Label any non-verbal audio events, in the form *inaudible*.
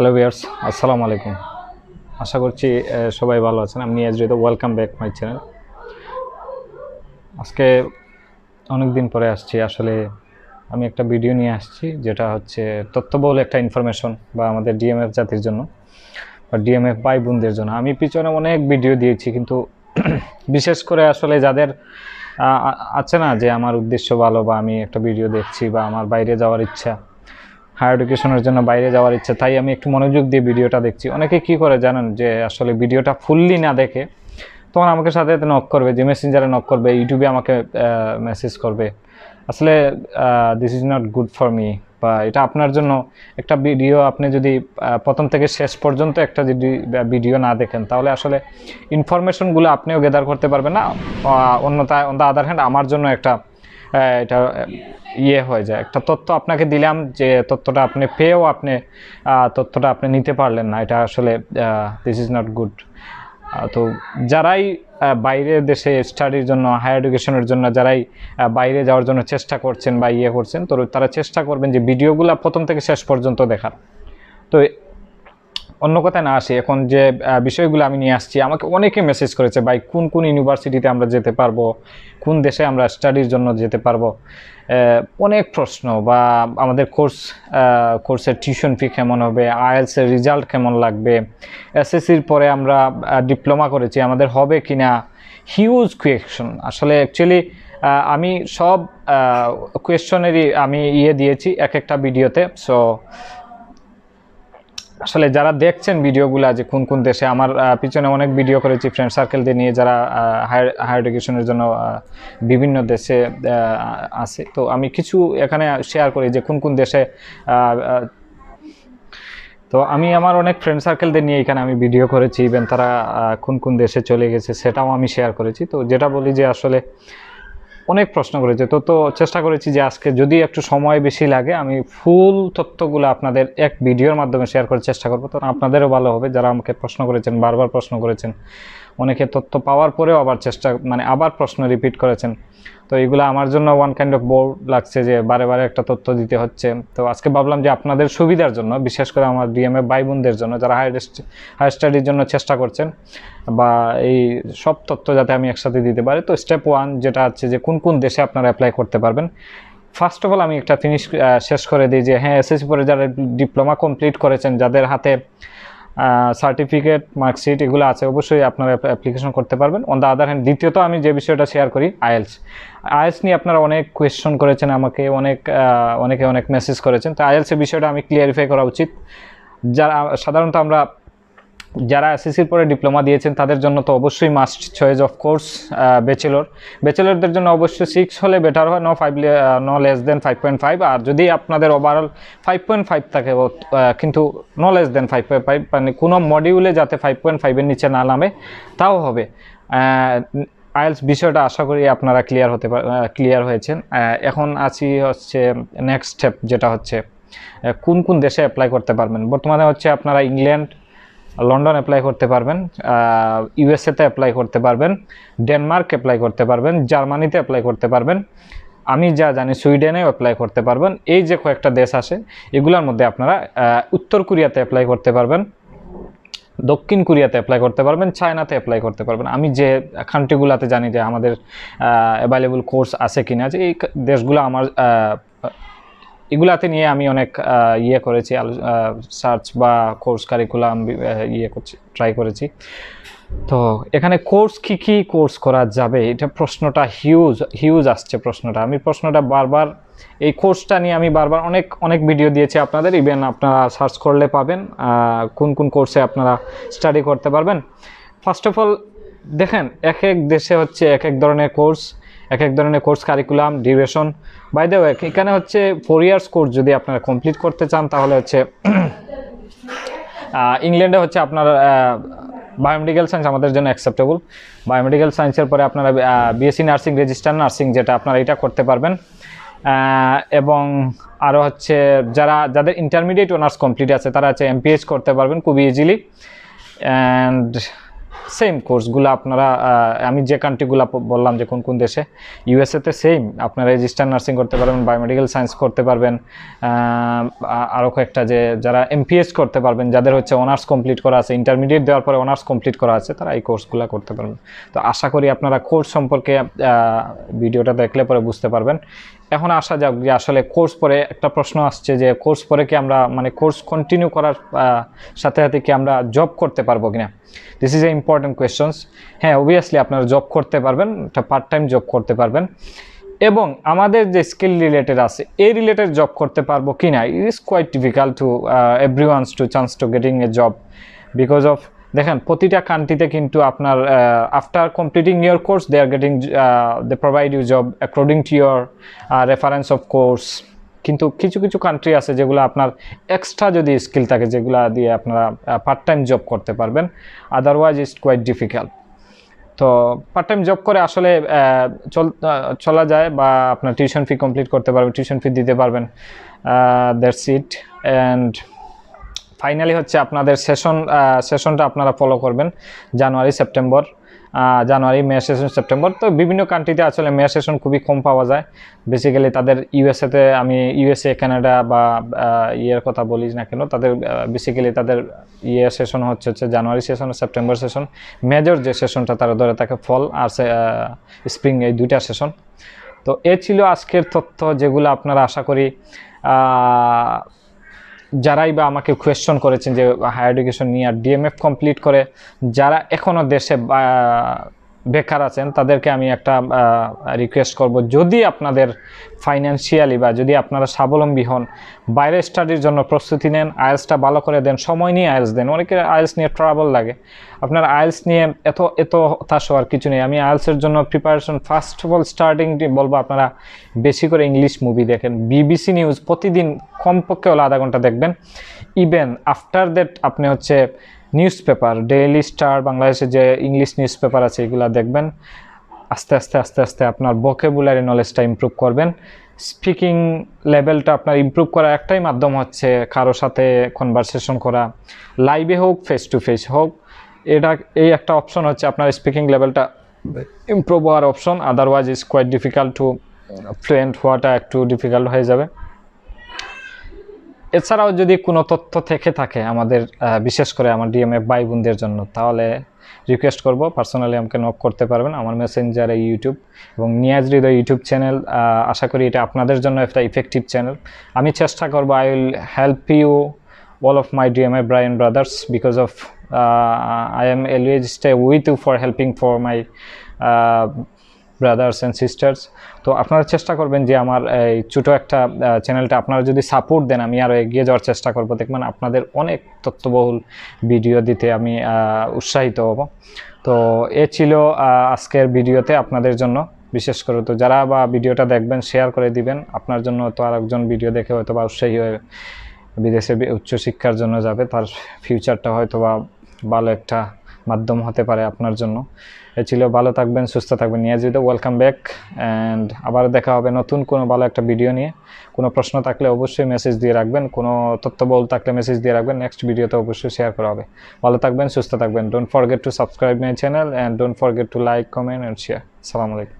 Hello viewers আসসালামু আলাইকুম। আশা করছি সবাই ভালো আছেন। আমি Rida welcome back my channel আজকে অনেক দিন পরে আসছি। আসলে আমি একটা ভিডিও নিয়ে আসছি, যেটা হচ্ছে তথ্যবহুল একটা ইনফরমেশন বা আমাদের ডিএমএফ জাতির জন্য বা ডিএমএফ ভাই বোনদের জন্য। আমি পিছনে অনেক ভিডিও দিয়েছি, কিন্তু *clears throat* বিশেষ করে আসলে যাদের আছে না যে আমার উদ্দেশ্য ভালো বা আমি একটা ভিডিও দেখছি বা আমার বাইরে যাওয়ার ইচ্ছা হায়ার এডুকেশনের জন্য বাইরে যাওয়ার ইচ্ছে তাই আমি একটু মনোযোগ দিয়ে ভিডিওটা দেখছি। অনেকে কি করে জানেন যে আসলে ভিডিওটা ফুললি না দেখে তখন আমাকে সাথে সাথে নক করবে যে মেসেঞ্জারে নক করবে ইউটিউবে আমাকে মেসেজ করবে। আসলে this is not good for me বা এটা আপনার জন্য একটা ভিডিও আপনি যদি প্রথম থেকে শেষ পর্যন্ত একটা যদি ভিডিও না দেখেন তাহলে আসলে ইনফরমেশনগুলো আপনিও গেদার করতে পারবেন না। আহ, অন্যথায় অন দ্য আদার হ্যান্ড আমার জন্য একটা এটা ইয়ে হয়ে যায়। একটা তথ্য আপনাকে দিলাম যে তথ্যটা আপনি পেয়েও আপনি তথ্যটা আপনি নিতে পারলেন না। এটা আসলে দিস ইজ নট গুড তো যারাই আহ, বাইরে দেশে স্টাডির জন্য হায়ার এডুকেশনের জন্য যারাই বাইরে যাওয়ার জন্য চেষ্টা করছেন বা ইয়ে করছেন তো তারা চেষ্টা করবেন যে ভিডিওগুলো প্রথম থেকে শেষ পর্যন্ত দেখার। তো অন্য কথায় না আসি, এখন যে বিষয়গুলো আমি নিয়ে আসছি, আমাকে অনেকে মেসেজ করেছে, ভাই, কোন কোন ইউনিভার্সিটিতে আমরা যেতে পারব? কোন দেশে আমরা স্টাডির জন্য যেতে পারব? অনেক প্রশ্ন বা আমাদের কোর্স কোর্সের টিউশন ফি কেমন হবে আইএলসের রেজাল্ট কেমন লাগবে? এসএসসির পরে আমরা ডিপ্লোমা করেছি, আমাদের হবে কি না হিউজ কোয়েশন আসলে অ্যাকচুয়ালি আমি সব কোয়েশনেরই আমি ইয়ে দিয়েছি এক একটা ভিডিওতে সো আসলে যারা দেখছেন ভিডিওগুলো যে কোন কোন দেশে, আমার পিছনে অনেক ভিডিও করেছি ফ্রেন্ড সার্কেলদের নিয়ে যারা হায়ার হায়ার এডুকেশনের জন্য বিভিন্ন দেশে আছে। তো আমি কিছু এখানে শেয়ার করি যে কোন কোন দেশে তো আমি আমার অনেক ফ্রেন্ড সার্কেলদের নিয়ে এখানে আমি ভিডিও করেছি ইভেন তারা কোন কোন দেশে চলে গেছে সেটাও আমি শেয়ার করেছি। তো যেটা বলি যে আসলে অনেক প্রশ্ন করেছে। তো তো চেষ্টা করেছি যে আজকে যদি একটু সময় বেশি লাগে, আমি ফুল তথ্যগুলো আপনাদের এক ভিডিওর মাধ্যমে শেয়ার করার চেষ্টা করব। তো, আপনাদেরও ভালো হবে যারা আমাকে প্রশ্ন করেছেন, বারবার প্রশ্ন করেছেন। অনেকে তথ্য পাওয়ার পরেও আবার চেষ্টা মানে আবার প্রশ্ন রিপিট করেছেন। তো এগুলো আমার জন্য ওয়ান কাইন্ড অফ বোর লাগছে যে বারে বারে একটা তথ্য দিতে হচ্ছে। তো আজকে ভাবলাম যে আপনাদের সুবিধার জন্য, বিশেষ করে আমার ডিএমএ ভাই বোনদের জন্য, যারা হায়ার হায়ার স্টাডির জন্য চেষ্টা করছেন, বা এই সব তথ্য যাতে আমি একসাথে দিতে পারি, তো স্টেপ ওয়ান যেটা হচ্ছে যে কোন কোন দেশে আপনারা অ্যাপ্লাই করতে পারবেন। ফার্স্ট অফ অল আমি একটা ফিনিশ শেষ করে দিই যে হ্যাঁ এসএসসি পরে যারা ডিপ্লোমা কমপ্লিট করেছেন, যাদের হাতে সার্টিফিকেট মার্কশিট এগুলো আছে, অবশ্যই আপনারা অ্যাপ্লিকেশন করতে পারবেন। অন দ্য আদার হ্যান্ড দ্বিতীয়ত আমি যে বিষয়টা শেয়ার করি আয়েলস আয়েলস নিয়ে আপনারা অনেক কোয়েশ্চন করেছেন আমাকে, অনেক অনেকে অনেক মেসেজ করেছেন। তো আয়েলসের বিষয়টা আমি ক্লিয়ারিফাই করা উচিত। যারা, সাধারণত আমরা যারা এসএসসির পরে ডিপ্লোমা দিয়েছেন, তাদের জন্য তো অবশ্যই must choice of course bachelor ব্যাচেলরদের জন্য অবশ্যই সিক্স হলে বেটার হয় no five no less than five point five আর যদি আপনাদের ওভারঅল ফাইভ পয়েন্ট ফাইভ থাকে কিন্তু no less than five point five মানে কোনো মডিউলে যাতে ফাইভ পয়েন্ট ফাইভের নিচে না নামে, তাও হবে। আইএলস বিষয়টা আশা করি আপনারা ক্লিয়ার হতে ক্লিয়ার হয়েছেন। এখন আছি হচ্ছে নেক্সট স্টেপ যেটা হচ্ছে কোন কোন দেশে অ্যাপ্লাই করতে পারবেন। বর্তমানে হচ্ছে আপনারা ইংল্যান্ড লন্ডন অ্যাপ্লাই করতে পারবেন ইউএসএতে অ্যাপ্লাই করতে পারবেন ডেনমার্ক অ্যাপ্লাই করতে পারবেন জার্মানিতে অ্যাপ্লাই করতে পারবেন। আমি যা জানি সুইডেনেও অ্যাপ্লাই করতে পারবেন। এই যে কয়েকটা দেশ আছে, এগুলোর মধ্যে আপনারা উত্তর কোরিয়াতে অ্যাপ্লাই করতে পারবেন, দক্ষিণ কোরিয়াতে অ্যাপ্লাই করতে পারবেন চায়নাতে অ্যাপ্লাই করতে পারবেন। আমি যে কান্ট্রিগুলোতে জানি যে আমাদের অ্যাভেলেবল কোর্স আছে কিনা, যে এই দেশগুলো আমার এগুলাতে নিয়ে আমি অনেক ইয়ে করেছি সার্চ বা কোর্স কারিকুলাম ইয়ে করছি ট্রাই করেছি। তো এখানে কোর্স কি কি কোর্স করা যাবে? এটা প্রশ্নটা হিউজ হিউজ আসছে প্রশ্নটা। আমি প্রশ্নটা বারবার, এই কোর্সটা নিয়ে আমি বারবার অনেক অনেক ভিডিও দিয়েছি আপনাদের। ইভেন আপনারা সার্চ করলে পাবেন কোন কোন কোর্সে আপনারা স্টাডি করতে পারবেন। ফার্স্ট অফ অল দেখেন, এক এক দেশে হচ্ছে এক এক ধরনের কোর্স এক এক ধরনের course curriculum duration by the way এখানে হচ্ছে ফোর ইয়ার্স কোর্স যদি আপনারা কমপ্লিট করতে চান, তাহলে হচ্ছে ইংল্যান্ডে হচ্ছে আপনার বায়োমেডিক্যাল সায়েন্স আমাদের জন্য অ্যাকসেপ্টেবল বায়োমেডিক্যাল সায়েন্সের পরে আপনারা বিএসসি নার্সিং রেজিস্টার নার্সিং যেটা আপনারা এটা করতে পারবেন। এবং আরও হচ্ছে যারা, যাদের ইন্টারমিডিয়েট অনার্স কমপ্লিট আছে, তারা হচ্ছে এমপিএইচ করতে পারবেন খুবই ইজিলি অ্যান্ড সেম কোর্সগুলো আপনারা আমি যে কান্ট্রিগুলো বললাম যে কোন কোন দেশে ইউএসএতে সেম আপনারা রেজিস্টার নার্সিং করতে পারবেন বায়োমেডিক্যাল সায়েন্স করতে পারবেন আরও কয়েকটা যে, যারা এমপিএস করতে পারবেন, যাদের হচ্ছে অনার্স কমপ্লিট করা আছে ইন্টারমিডিয়েট দেওয়ার পরে অনার্স কমপ্লিট করা আছে, তারা এই কোর্সগুলো করতে পারবেন। তো আশা করি আপনারা কোর্স সম্পর্কে ভিডিওটা দেখলে পরে বুঝতে পারবেন। এখন আসা যাক যে আসলে কোর্স পরে একটা প্রশ্ন আসছে যে কোর্স পরে কি আমরা মানে কোর্স কন্টিনিউ করার সাথে সাথে কি আমরা জব করতে পারব কিনা? This is a important questions হ্যাঁ অবভিয়াসলি আপনারা জব করতে পারবেন, একটা পার্ট টাইম জব করতে পারবেন। এবং আমাদের যে স্কিল রিলেটেড আছে, এই রিলেটেড জব করতে পারব কি না it is quite difficult to every one's to chance to getting a job because of দেখেন, প্রতিটা কান্ট্রিতে কিন্তু আপনার after completing your course they are getting they provide you job according to your reference of course কিন্তু কিছু কিছু country আছে যেগুলো আপনার এক্সট্রা যদি স্কিল থাকে, যেগুলো দিয়ে আপনারা পার্ট টাইম জব করতে পারবেন আদারওয়াইজ ইজ কোয়াইট ডিফিকাল্ট তো পার্ট টাইম জব করে আসলে চল চলা যায় বা আপনার টিউশন ফি কমপ্লিট করতে পারবেন টিউশন ফি দিতে পারবেন দ্যাটস ইট অ্যান্ড ফাইনালি হচ্ছে আপনাদের সেশন সেশনটা আপনারা ফলো করবেন January September January May session September তো বিভিন্ন কান্ট্রিতে আসলে মে সেশন খুবই কম পাওয়া যায়। বেসিক্যালি তাদের ইউএসএতে আমি ইউএসএ কানাডা বা ইয়ের কথা বলি না কেন, তাদের বেসিক্যালি তাদের ইয়ে সেশন হচ্ছে হচ্ছে January session September session major যে সেশনটা তারা ধরে থাকে ফল আর স্প্রিং এই দুইটা সেশন তো এ ছিল আজকের তথ্য যেগুলো আপনারা আশা করি যারাই বা আমাকে কোয়েশ্চন করেছেন যে হায়ার এডুকেশন নিয়ে আর ডিএমএফ কমপ্লিট করে, যারা এখনও দেশে বেকার আছেন, তাদেরকে আমি একটা রিকোয়েস্ট করব। যদি আপনাদের ফাইন্যান্সিয়ালি বা যদি আপনারা স্বাবলম্বী হন, বাইরে স্টাডির জন্য প্রস্তুতি নেন আয়েলসটা ভালো করে দেন, সময় নিয়ে আয়েলস দেন। অনেকের আয়েলস নিয়ে ট্রাভেল লাগে। আপনার আয়েলস নিয়ে এত এত হতাশ হওয়ার কিছু নেই। আমি আয়েলসের জন্য preparation first of all starting বলব আপনারা বেশি করে ইংলিশ মুভি দেখেন। বিবিসি নিউজ প্রতিদিন কমপক্ষে হলো আধা ঘণ্টা দেখবেন। ইভেন আফটার দ্যাট আপনি হচ্ছে নিউজ পেপার ডেইলি স্টার বাংলাদেশে যে ইংলিশ নিউজ পেপার আছে, এগুলো দেখবেন। আস্তে আস্তে আস্তে আস্তে আপনার ভোকেবুলারি নলেজটা ইমপ্রুভ করবেন। স্পিকিং লেভেলটা আপনার ইমপ্রুভ করার একটাই মাধ্যম হচ্ছে কারোর সাথে কনভারসেশন করা। লাইভে হোক ফেস টু ফেস হোক, এটা, এই একটা অপশন হচ্ছে আপনার স্পিকিং লেভেলটা ইমপ্রুভ হওয়ার option otherwise is quite difficult to fluent হওয়াটা একটু ডিফিকাল্ট হয়ে যাবে। এছাড়াও যদি কোনো তথ্য থেকে থাকে আমাদের বিশেষ করে আমার ডিএমএফ ভাই বোনদের জন্য তাহলে রিকোয়েস্ট করব। পার্সোনালি আমাকে নক করতে পারবেন আমার মেসেঞ্জারে ইউটিউব এবং নিয়াজ হৃদয় ইউটিউব চ্যানেল আশা করি এটা আপনাদের জন্য একটা ইফেক্টিভ চ্যানেল আমি চেষ্টা করব I will help you my DMI Brian brothers because of uh, I am always stay with you for helping for my uh, brothers and sisters তো আপনারা চেষ্টা করবেন যে আমার এই ছোটো একটা চ্যানেলটা আপনারা যদি সাপোর্ট দেন, আমি আরও এগিয়ে যাওয়ার চেষ্টা করব। দেখবেন আপনাদের অনেক তথ্যবহুল ভিডিও দিতে আমি উৎসাহিত হব। তো এ ছিল আজকের ভিডিওতে আপনাদের জন্য বিশেষ করে। তো যারা বা ভিডিওটা দেখবেন শেয়ার করে দিবেন, আপনার জন্য তো আর একজন ভিডিও দেখে হয়তো বা উৎসাহী হয়ে বিদেশে উচ্চশিক্ষার জন্য যাবে। তার ফিউচারটা হয়তো বা ভালো একটা মাধ্যম হতে পারে আপনার জন্য। এ ছিল ভালো থাকবেন, সুস্থ থাকবেন। নিয়ে যেতে ওয়েলকাম ব্যাক অ্যান্ড আবার দেখা হবে নতুন কোনো ভালো একটা ভিডিও নিয়ে। কোনো প্রশ্ন থাকলে অবশ্যই মেসেজ দিয়ে রাখবেন, কোনো তথ্য বল থাকলে মেসেজ দিয়ে রাখবেন নেক্সট ভিডিওতে অবশ্যই শেয়ার করা হবে। ভালো থাকবেন, সুস্থ থাকবেন। Don't forget to subscribe my channel and don't forget to like comment and share সালামু আলাইকুম।